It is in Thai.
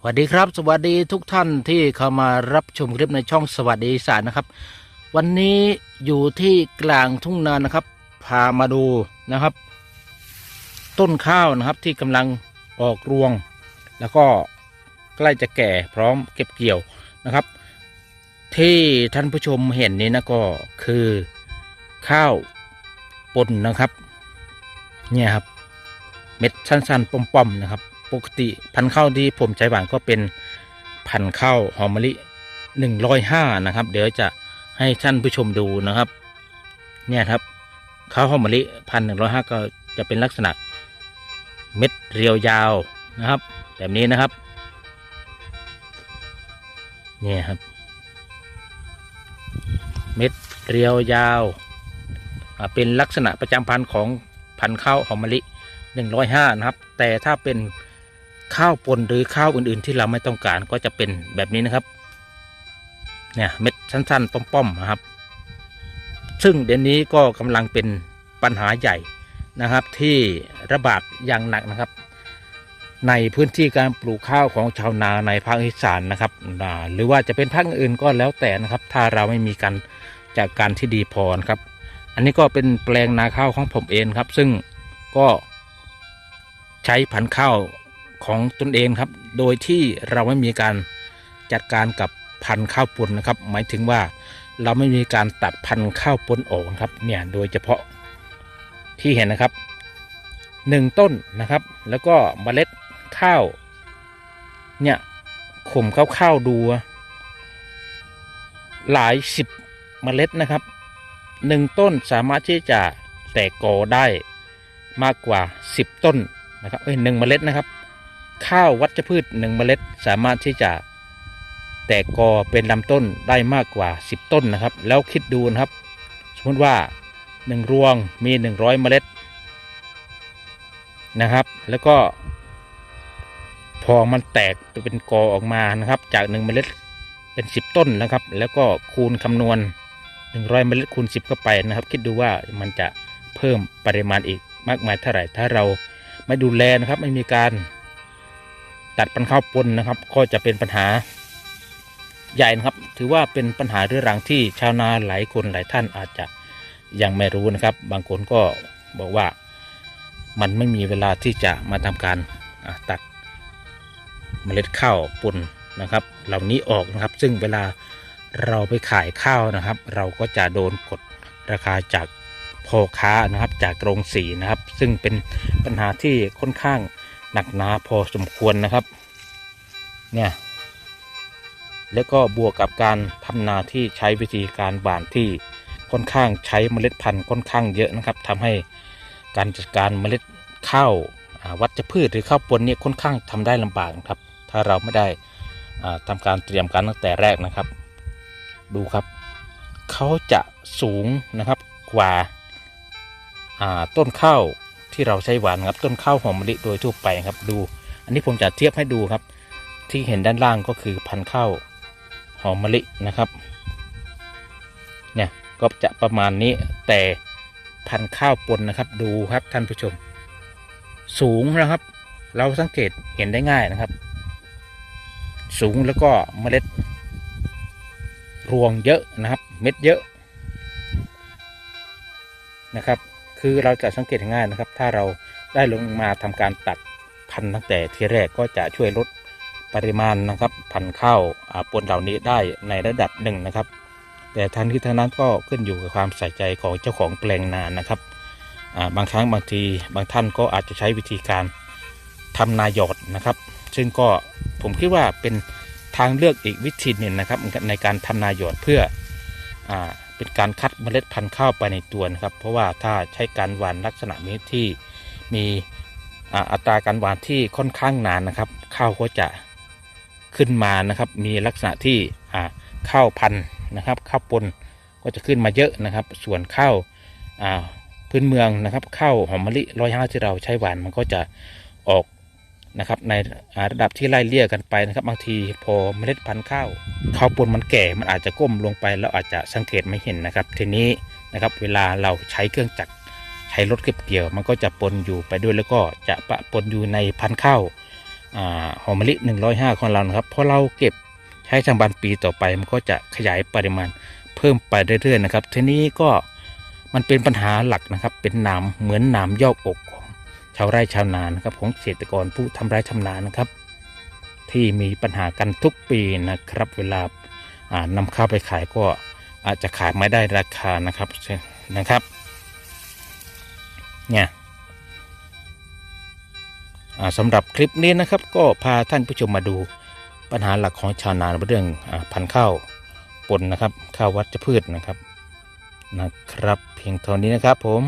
สวัสดีครับ สวัสดีทุกท่านที่เข้ามารับชมคลิปในช่องสวัสดีอีสานนะครับ วันนี้อยู่ที่กลางทุ่งนานะครับ พามาดูนะครับ ต้นข้าวนะครับที่กำลังออกรวง แล้วก็ใกล้จะแก่พร้อมเก็บเกี่ยวนะครับ ที่ท่านผู้ชมเห็นนี้นะก็คือข้าวปนนะครับ เนี่ยครับ เม็ดสั้นๆป้อมๆนะครับ ปกติพันธุ์ข้าวที่ผมใช้หวานก็เป็นพันธุ์ข้าวหอมมะลิหนึ่งร้อยห้านะครับ เดี๋ยวจะให้ท่านผู้ชมดูนะครับ เนี่ยครับข้าวหอมมะลิพันหนึ่งร้อยห้าก็จะเป็นลักษณะเม็ดเรียวยาวนะครับ แบบนี้นะครับ เนี่ยครับ เม็ดเรียวยาวเป็นลักษณะประจำพันธุ์ของพันธุ์ข้าวหอมมะลิ105นะครับ แต่ถ้าเป็น ข้าวปนหรือข้าวอื่นๆ ที่เราไม่ต้องการก็จะเป็นแบบนี้นะครับ เนี่ยเม็ดสั้นๆ ป้อมๆนะครับ ซึ่งเดี๋ยวนี้ก็กำลังเป็นปัญหาใหญ่นะครับ ที่ระบาดอย่างหนักนะครับ ในพื้นที่การปลูกข้าวของชาวนาในภาคอีสานนะครับหรือว่าจะเป็นภาคอื่นก็แล้วแต่นะครับ ถ้าเราไม่มีการจากการที่ดีพอนะครับ อันนี้ก็เป็นแปลงนาข้าวของผมเองครับ ซึ่งก็ใช้พันธุ์ข้าว ของตนเองครับ โดยที่เราไม่มีการจัดการกับพันธุ์ข้าวปนนะครับ หมายถึงว่าเราไม่มีการตัดพันธุ์ข้าวปนออกครับเนี่ยโดยเฉพาะที่เห็นนะครับหนึ่งต้นนะครับ แล้วก็เมล็ดข้าวเนี่ยข่มข้าวๆดู หลายสิบเมล็ดนะครับหนึ่งต้นสามารถที่จะแตกกอได้มากกว่า 10 ต้นนะครับเอ้ยหนึ่งเมล็ดนะครับ ข้าววัชพืชหนึ่งเมล็ดสามารถที่จะแตกกอเป็นลำต้นได้มากกว่า 10 ต้นนะครับ แล้วคิดดูนะครับ สมมติว่า 1 รวงมี 100 เมล็ดนะครับ แล้วก็ พอมันแตกเป็นกอออกมานะครับ จาก 1 เมล็ดเป็น 10 ต้นนะครับ แล้วก็คูณคำนวณ 100 เมล็ดคูณ 10 เข้าไปนะครับ คิดดูว่ามันจะเพิ่มปริมาณอีกมากมายเท่าไหร่ถ้าเราไม่ดูแลนะครับไม่มีการ ตัดปันข้าวปนนะครับ ก็จะเป็นปัญหาใหญ่นะครับ ถือว่าเป็นปัญหาเรื้อรังที่ชาวนาหลายคนหลายท่านอาจจะยังไม่รู้นะครับ บางคนก็บอกว่ามันไม่มีเวลาที่จะมาทำการตัดเมล็ดข้าวปนนะครับ เหล่านี้ออกนะครับ ซึ่งเวลาเราไปขายข้าวนะครับ เราก็จะโดนกดราคาจากพ่อค้านะครับจากโรงสีนะครับ ซึ่งเป็นปัญหาที่ค่อนข้าง หนักหนาพอสมควรนะครับ เนี่ย แล้วก็บวกกับการทำนาที่ใช้วิธีการหว่านที่ค่อนข้างใช้เมล็ดพันธุ์ค่อนข้างเยอะนะครับทำให้การจัดการเมล็ดข้าววัชพืชหรือข้าวปนเนี่ยค่อนข้างทำได้ลำบากครับ ถ้าเราไม่ได้อ่าทำการเตรียมการตั้งแต่แรกนะครับ ดูครับ เขาจะสูงนะครับกว่าอ่าต้นข้าว ที่เราใช้หวานครับต้นข้าวหอมมะลิโดยทั่วไปครับดู อันนี้ผมจะเทียบให้ดูครับ ที่เห็นด้านล่างก็คือพันธุ์ข้าวหอมมะลินะครับเนี่ยก็จะประมาณนี้แต่พันธุ์ข้าวปนนะครับ ดูครับท่านผู้ชม สูงนะครับ เราสังเกตเห็นได้ง่ายนะครับ สูงแล้วก็เมล็ด รวงเยอะนะครับ เม็ดเยอะนะครับ คือเราจะสังเกตง่ายนะครับ ถ้าเราได้ลงมาทำการตัดพันธุ์ตั้งแต่ทีแรกก็จะช่วยลดปริมาณนะครับ พันธุ์ข้าวอ่าปนเหล่านี้ได้ในระดับหนึ่งนะครับ แต่ทันที่ทั้งนั้นก็ขึ้นอยู่กับความใส่ใจของเจ้าของแปลงนานนะครับบางครั้งบางทีบางท่านก็อาจจะใช้วิธีการทำนายอดนะครับ ซึ่งก็ผมคิดว่าเป็นทางเลือกอีกวิธีหนึ่งนะครับในการทำนายอดเพื่ออ เป็นการคัดเมล็ดพันธุ์ข้าวไปในตัวนะครับ เพราะว่าถ้าใช้การหว่านลักษณะนี้ที่มีอัตราการหว่านที่ค่อนข้างนานนะครับ ข้าวก็จะขึ้นมานะครับ มีลักษณะที่ข้าวพันธุ์นะครับข้าวปนก็จะขึ้นมาเยอะนะครับ ส่วนข้าวพื้นเมืองนะครับข้าวหอมมะลิร้อยห้าที่เราใช้หวานมันก็จะออก นะครับในระดับที่ไล่เลี่ยกันไปนะครับบางทีพอเมล็ดพันธุ์ข้าวข้าวปนมันแก่มันอาจจะก้มลงไปแล้วอาจจะสังเกตไม่เห็นนะครับ ทีนี้นะครับเวลาเราใช้เครื่องจักรใช้รถเก็บเกี่ยว มันก็จะปนอยู่ไปด้วยแล้วก็จะปะปนอยู่ในพันธุ์ข้าวหอมมะลิ 105 ของเรานะครับพอเราเก็บใช้ทางบานปีต่อไป มันก็จะขยายปริมาณเพิ่มไปเรื่อยๆนะครับทีนี้ก็มันเป็นปัญหาหลักนะครับเป็นหนามเหมือนหนามยอกอกของ ชาวไร่ชาวนานครับของเกษตรกรผู้ทำไร่ทำนานะครับ ที่มีปัญหากันทุกปีนะครับ เวลาอ่านำข้าวไปขายก็อาจจะขายไม่ได้ราคานะครับนะครับเนี่ยสำหรับคลิปนี้นะครับ ก็พาท่านผู้ชมมาดูปัญหาหลักของชาวนานเรื่องอาพันธุ์ข้าวปนนะครับข้าววัชพืชนะครับนะครับ เพียงเท่านี้นะครับผม